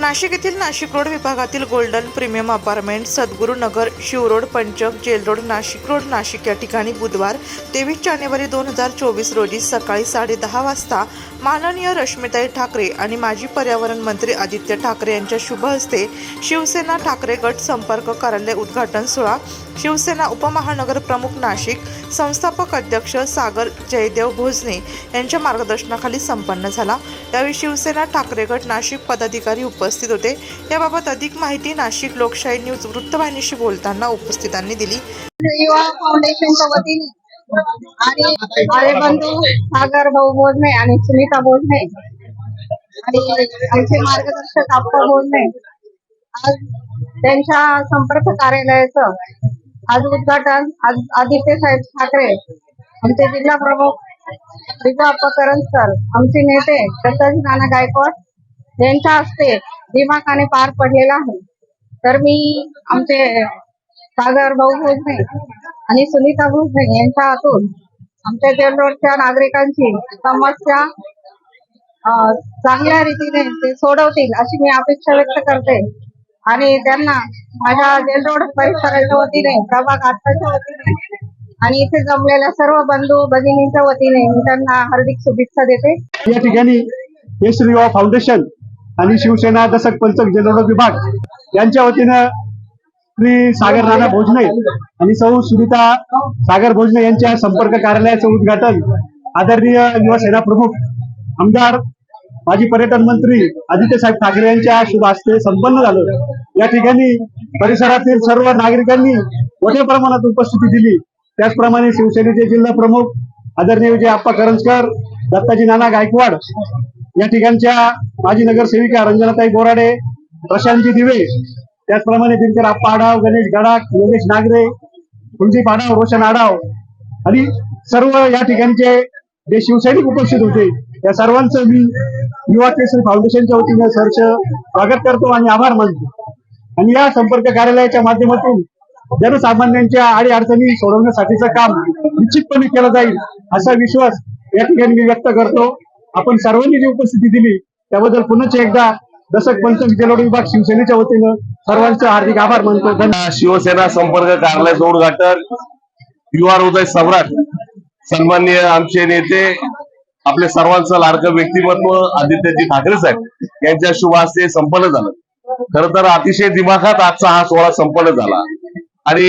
नाशिक येथील नाशिक रोड विभागातील golden premium apartment Sadguru Nagar Shivroad Panchak jail road Nashik road Nashik या ठिकाणी बुधवार तेवीस जानेवारी दोन हजार चोवीस रोजी सकाळी साडेदहा वाजता माननीय रश्मिताई ठाकरे आणि माजी पर्यावरण मंत्री आदित्य ठाकरे यांच्या शुभ हस्ते शिवसेना ठाकरे गट संपर्क कार्यालय उद्घाटन सोहळा शिवसेना उपमहानगर प्रमुख नाशिक संस्थापक अध्यक्ष सागर जयदेव भोजने यांच्या मार्गदर्शनाखाली संपन्न झाला. यावेळी शिवसेना ठाकरे गट नाशिक पदाधिकारी उपस्थित होते. याबाबत अधिक माहिती नाशिक लोकशाही न्यूज वृत्तवाहिनीशी बोलताना उपस्थितांनी दिली. युवा फाउंडेशनच्या वतीने आणि माझे बंधू सागर भाऊ बोलणे आणि सुनीता बोलणे आणि आमचे मार्गदर्शक आप्पा भोजने आज त्यांच्या संपर्क कार्यालयाचं आज उद्घाटन आज आदित्य साहेब ठाकरे आमचे जिल्हा प्रमुख विजय अप्पा करंजकर आमचे नेते दत्ताजी नाना गायकवाड यांच्या हस्ते दिमाखाने पार पडलेला आहे. तर मी आमचे सागर भाऊ भोजने आणि सुनीता भोजने यांच्या हातून आमच्या जेल नागरिकांची समस्या चांगल्या रीतीने ते सोडवतील अशी मी अपेक्षा व्यक्त करते. आणि त्यांना माझ्या जेल रोड परिसराच्या वतीने प्रभाग आत्ताच्या वतीने आणि इथे जमलेल्या सर्व बंधू भगिनींच्या वतीने मी त्यांना हार्दिक शुभेच्छा देते. या ठिकाणी केसरी युवा फाउंडेशन आणि शिवसेना दशक पंचक जलरोधक विभाग यांच्या वतीनं श्री सागर राणा भोजने आणि सौ सुनीता सागर भोजने यांच्या संपर्क कार्यालयाचं उद्घाटन आदरणीय युवासेना प्रमुख आमदार माजी पर्यटन मंत्री आदित्य साहेब ठाकरे यांच्या शुभ हस्ते संपन्न झालं. या ठिकाणी परिसरातील सर्व नागरिकांनी मोठ्या प्रमाणात उपस्थिती दिली. त्याचप्रमाणे शिवसेनेचे जिल्हा प्रमुख आदरणीय विजय आप्पा करंजकर दत्ताजी नाना गायकवाड या ठिकाणच्या माजी नगरसेविका रंजनाताई बोराडे प्रशांतजी दिवे त्याचप्रमाणे दिनकर आप्पा आढाव गणेश गडाख योगेश नागरे कुलदीप आढाव रोशन आढाव आणि सर्व या ठिकाणचे जे शिवसैनिक उपस्थित होते या सर्वांचं मी युवा केसरी फाउंडेशनच्या वतीने सरच स्वागत करतो आणि आभार मानतो. आणि या संपर्क कार्यालयाच्या माध्यमातून जनसामान्यांच्या आडी अडचणी सोडवण्यासाठीचं काम निश्चितपणे केलं जाईल असा विश्वास या ठिकाणी मी व्यक्त करतो. आपण सर्वांनी जी उपस्थिती दिली त्याबद्दल पुन्हा एकदा दशक पंचम जलोड विभाग शिवसेनेच्या वतीनं सर्वांचे हार्दिक आभार मानतो. शिवसेना संपर्क कार्यालयाचं उद्घाटन. युवा हृदय सम्राट सन्माननीय आमचे नेते आपल्या सर्वांचं लाडकं व्यक्तिमत्व आदित्यजी ठाकरे साहेब यांच्या शुभ हस्ते संपन्न झालं. खर तर अतिशय दिमाखात आजचा हा सोहळा संपन्न झाला. आणि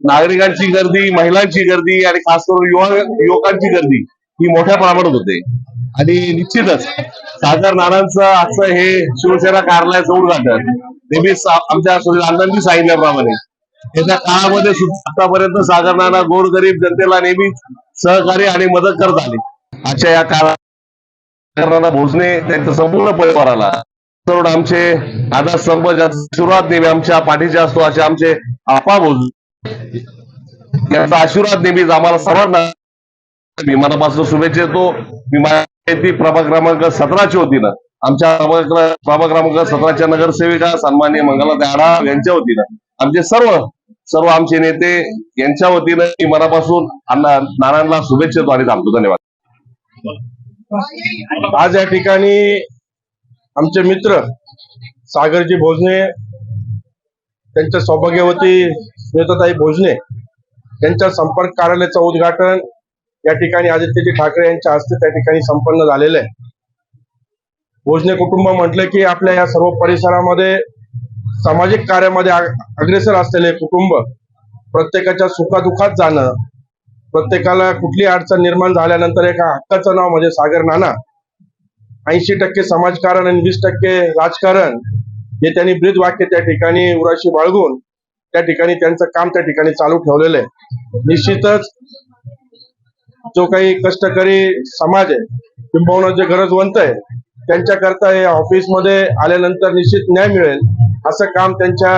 नागरिकांची गर्दी महिलांची गर्दी आणि खास करून युवा युवकांची गर्दी ही मोठ्या प्रमाणात होते. आणि निश्चितच सागर नानांचं आजचं हे शिवसेना कार्यालयाचं उद्घाटन नेहमीच आमच्या सुनील अण्णांनी सांगितल्याप्रमाणे येत्या काळामध्ये सुद्धा आतापर्यंत सागर नाना गोरगरीब जनतेला नेहमीच सहकार्य आणि मदत करत आली. आजच्या या काळात भोजने त्यांच्या संपूर्ण परिवाराला. तरुण आमचे आधार सर्व आशीर्वाद नेहमी आमच्या पाठीचे असतो असे आमचे आपा भोज यांचा आशीर्वाद नेहमीच आम्हाला सर्वांना मी मनापासून शुभेच्छा देतो. मी माहिती प्रभाग क्रमांक सतराची होती ना. आमच्या प्रभाग क्रमांक सतराच्या नगरसेविका सन्मान्य मंगला दाडा यांच्या वतीनं. आमचे सर्व सर्व आमचे नेते यांच्या वतीनं मी मनापासून अण्णा नानांना शुभेच्छा देतो आणि थांबतो. धन्यवाद. आज या ठिकाणी आमचे मित्र सागरजी भोजने त्यांच्या सौभाग्यवती श्वेताताई भोजने यांच्या संपर्क कार्यालयाचं उद्घाटन या ठिकाणी आदित्यजी ठाकरे यांच्या हस्ते त्या ठिकाणी संपन्न झालेलं आहे. भोजने कुटुंब म्हटलं की आपल्या या सर्व परिसरामध्ये सामाजिक कार्यामध्ये अग्रेसर असलेले कुटुंब प्रत्येकाच्या सुखादुखात जाणं प्रत्येकाला कुठली अडचण निर्माण झाल्यानंतर एका हक्काचं नाव म्हणजे सागर नाना. ऐंशी टक्के समाजकारण आणि वीस टक्के राजकारण हे त्यांनी ब्रीद वाक्य त्या ठिकाणी उराशी बाळगून त्या ठिकाणी त्यांचं काम त्या ठिकाणी चालू ठेवलेलं आहे. निश्चितच जो काही कष्टकरी समाज आहे किंबहुना जे गरजवंत आहे त्यांच्याकरता या ऑफिसमध्ये आल्यानंतर निश्चित न्याय मिळेल असं काम त्यांच्या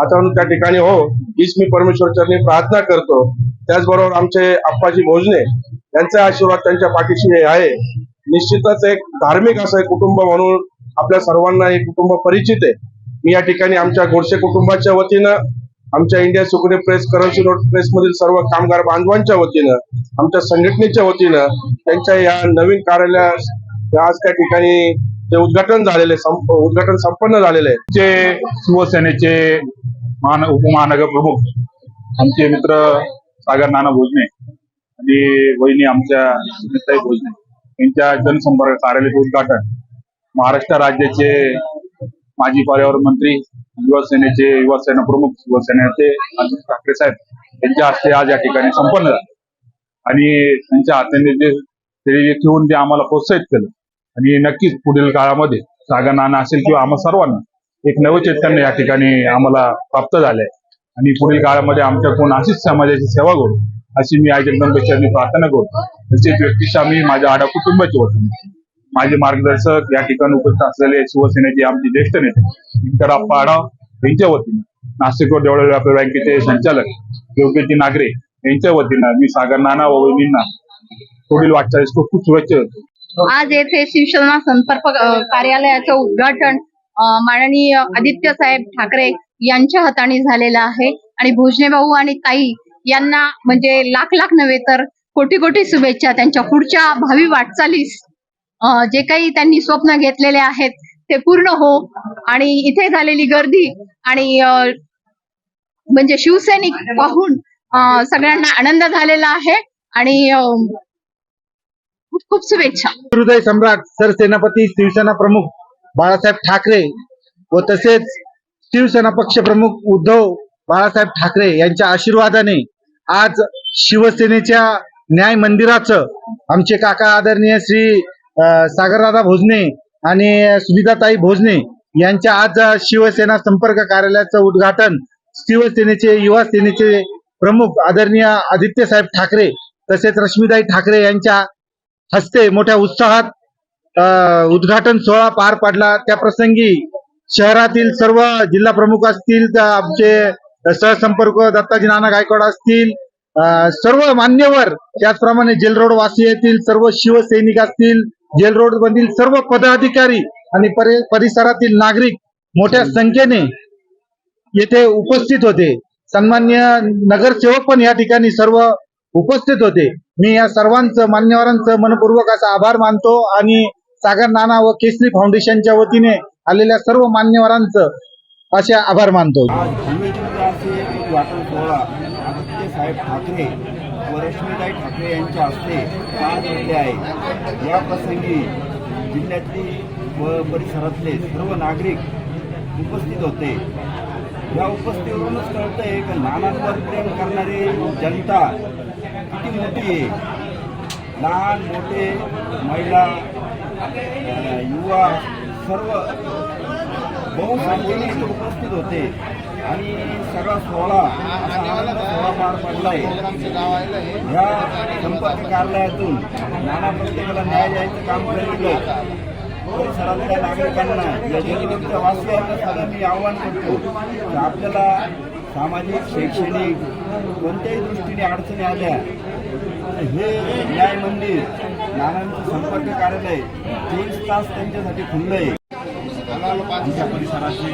हातावरून त्या ठिकाणी हो हीच मी परमेश्वर चरणी प्रार्थना करतो. त्याचबरोबर आमचे आप्पाजी भोजने यांचा आशीर्वाद त्यांच्या पाठीशी आहे. निश्चितच एक धार्मिक असं एक कुटुंब म्हणून आपल्या सर्वांना हे कुटुंब परिचित आहे. मी या ठिकाणी आमच्या गोडसे कुटुंबाच्या वतीनं आमच्या इंडिया सुकडे प्रेस करन्सी रोड प्रेस मधील सर्व कामगार बांधवांच्या वतीनं आमच्या संघटनेच्या वतीनं त्यांच्या या नवीन कार्यालयास आज त्या ठिकाणी ते उद्घाटन झालेले संप- उद्घाटन संपन्न झालेले जे शिवसेनेचे महान उपमहानगर प्रमुख आमचे मित्र सागर नाना भोजने आणि वहिनी आमच्या सुनीताई भोजने यांच्या जनसंपर्क कार्यालयाचे उद्घाटन महाराष्ट्र राज्याचे माजी पर्यावरण मंत्री युवासेनेचे युवासेना प्रमुख शिवसेनेचे आदित्य ठाकरे साहेब यांच्या हस्ते आज या ठिकाणी संपन्न झालं. आणि त्यांच्या हाताने जे ते ठेवून ते आम्हाला प्रोत्साहित केलं आणि नक्कीच पुढील काळामध्ये सागर नाना असेल किंवा आम्हा सर्वांना एक नवचैतन्य या ठिकाणी आम्हाला प्राप्त झालंय. आणि पुढील काळामध्ये आमच्याकडून अशीच समाजाची सेवा करू अशी मी आई जगदंबेश्वरनी प्रार्थना करू. तसेच व्यक्तिशा मी माझ्या आडा कुटुंबाच्या वतीने माझे मार्गदर्शक या ठिकाणी उपस्थित असलेले शिवसेनेचे आमचे ज्येष्ठ नेते विक्टर आप्पा यांच्या वतीने नाशिक रोड डेव्हलप व्यापार बँकेचे संचालक योग्यजी नागरे यांच्या वतीनं मी सागर नाना व वहिनींना पुढील वाटचालीस खूप खूप शुभेच्छा देतो. आज येथे शिवसेना संपर्क कार्यालयाचं उद्घाटन माननीय आदित्य साहेब ठाकरे यांच्या हाताने झालेलं आहे. आणि भोजने भाऊ आणि ताई यांना म्हणजे लाख लाख नव्हे तर कोटी कोटी शुभेच्छा. त्यांच्या पुढच्या भावी वाटचालीस जे काही त्यांनी स्वप्न घेतलेले आहेत ते पूर्ण हो. आणि इथे झालेली गर्दी आणि म्हणजे शिवसैनिक पाहून सगळ्यांना आनंद झालेला आहे. आणि खूप खूप शुभेच्छा. हृदय सम्राट सरसेनापती शिवसेना प्रमुख बाळासाहेब ठाकरे व तसेच शिवसेना पक्ष प्रमुख उद्धव बाळासाहेब ठाकरे यांच्या आशीर्वादाने आज शिवसेनेच्या न्याय मंदिराचं आमचे काका आदरणीय श्री सागरदादा भोजने आणि सुनीताताई भोजने यांच्या आज शिवसेना संपर्क कार्यालयाचं उद्घाटन शिवसेनेचे युवा सेनेचे प्रमुख आदरणीय आदित्य साहेब ठाकरे तसेच रश्मीताई ठाकरे यांच्या हस्ते मोठ्या उत्साहात उद्घाटन सोहळा पार पडला. त्या प्रसंगी शहरातील सर्व जिल्हा प्रमुख असतील तर आमचे सहसंपर्क दत्ताजी नाना गायकवाड असतील सर्व मान्यवर त्याचप्रमाणे जेल रोड वासी येथील सर्व शिवसैनिक असतील जेल रोड मधील सर्व पदाधिकारी आणि परिसरातील नागरिक मोठ्या संख्येने येथे उपस्थित होते. सन्मान्य नगरसेवक पण या ठिकाणी सर्व उपस्थित होते. मी या सर्वांचं मान्यवरांचं मनपूर्वक असा आभार मानतो आणि सागर नाना व केसरी फाउंडेशनच्या वतीने आलेल्या सर्व मान्यवरांचं असे आभार मानतो. आज सोहळा आदित्य साहेब ठाकरे व रश्मीताई ठाकरे यांच्या हस्ते पार पडले आहे. या प्रसंगी जिल्ह्यातली व परिसरातले सर्व नागरिक उपस्थित होते. या उपस्थितीवरूनच कळतं आहे की नानांवर प्रेम करणारी जनता किती मोठी आहे. लहान मोठे महिला युवा सर्व बहुसंख्येने इथे उपस्थित होते. आणि सगळा सोहळा सोहळा पार पडलाय. ह्या संपर्क कार्यालयातून नाना प्रत्येकाला न्याय द्यायचं काम करीत परिसरातल्या नागरिकांना या जनतेच्या वासियांना सगळं मी आव्हान करतो की आपल्याला सामाजिक शैक्षणिक कोणत्याही दृष्टीने अडचणी आल्या हे न्याय मंदिर नानांचं संपर्क कार्यालय चोवीस तास त्यांच्यासाठी खुल्लं आहे आमच्या परिसराचे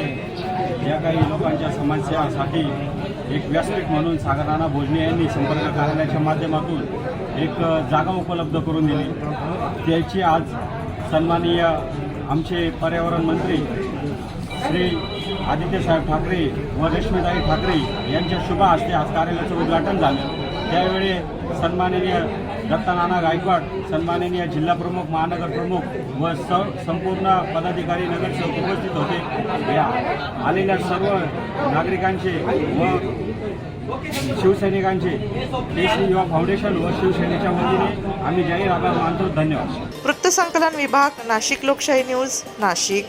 ज्या काही लोकांच्या समस्यासाठी एक व्यासपीठ म्हणून सागराना भोजने यांनी संपर्क कार्यालयाच्या माध्यमातून एक जागा उपलब्ध करून दिली. त्याची आज सन्माननीय आमचे पर्यावरण मंत्री श्री आदित्यसाहेब ठाकरे व रेश्मीताई ठाकरे यांच्या शुभ हस्ते आज कार्यालयाचं उद्घाटन झालं. त्यावेळी सन्माननीय दत्तानाना गायकवाड सन्माननीय जिल्हा प्रमुख महानगर प्रमुख व स संपूर्ण पदाधिकारी नगरसेवक उपस्थित होते. या आलेल्या सर्व नागरिकांचे व शिवसैनिकांचे देशी युवा फाउंडेशन व शिवसेनेच्या वतीने आम्ही जाहीर आभार मानतो. धन्यवाद. वृत्तसंकलन विभाग नाशिक लोकशाही न्यूज नाशिक.